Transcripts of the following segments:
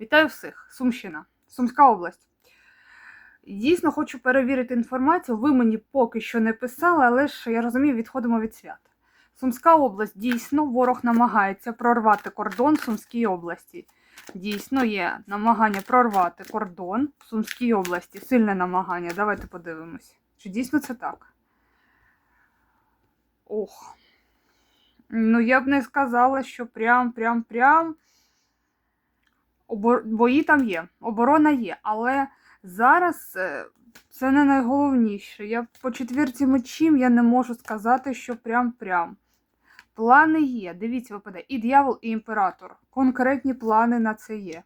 Вітаю всіх! Сумщина, Сумська область. Дійсно, хочу перевірити інформацію. Ви мені поки що не писали, але ж я розумію, відходимо від свят. Сумська область дійсно ворог намагається прорвати кордон в Сумській області. Дійсно є намагання прорвати кордон в Сумській області. Сильне намагання. Давайте подивимось. Чи дійсно це так? Ох. Ну, я б не сказала, що прям, прям, прям. Обор... Бої там є, оборона є, але зараз е, це не найголовніше. Я по четвірці мечів я не можу сказати, що прям-прям. Плани є. Дивіться, випаде і дьявол, і імператор. Конкретні плани на це є.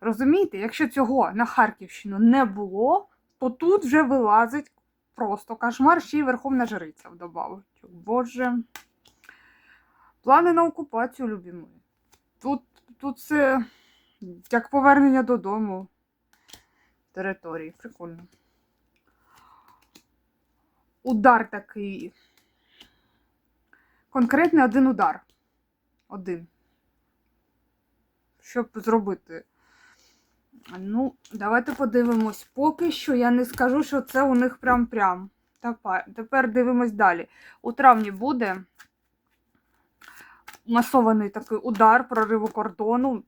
Розумієте, якщо цього на Харківщину не було, то тут вже вилазить просто кошмар, ще й Верховна Жриця вдобавок. Боже. Плани на окупацію, любі мої. Тут, тут це як повернення додому території. Прикольно. Удар такий. Конкретний один удар. Один. Щоб зробити. Ну, давайте подивимось. Поки що я не скажу, що це у них прям-прям. Тепер, дивимось далі. У травні буде масований такий удар прориву кордону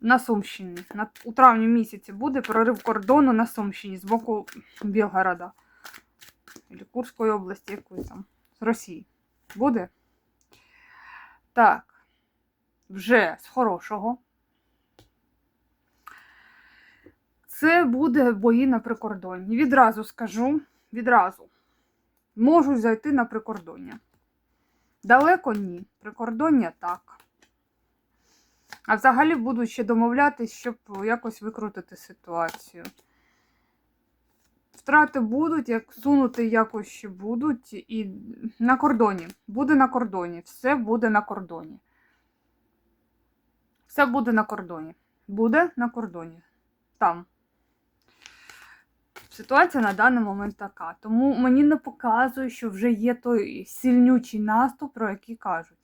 на Сумщині. На, у травні місяці буде прорив кордону на Сумщині з боку Білгорода. Или Курської області, якої там, з Росії. Буде? Так. Вже з хорошого. Це буде бої на прикордонні. Відразу скажу, відразу. Можуть зайти на прикордоння. Далеко ні. Прикордоння так. А взагалі будуть ще домовлятись, щоб якось викрутити ситуацію. Втрати будуть, як сунути якось ще будуть. І на кордоні. Буде на кордоні. Все буде на кордоні. Все буде на кордоні. Буде на кордоні. Там. Ситуація на даний момент така. Тому мені не показує, що вже є той сильнючий наступ, про який кажуть.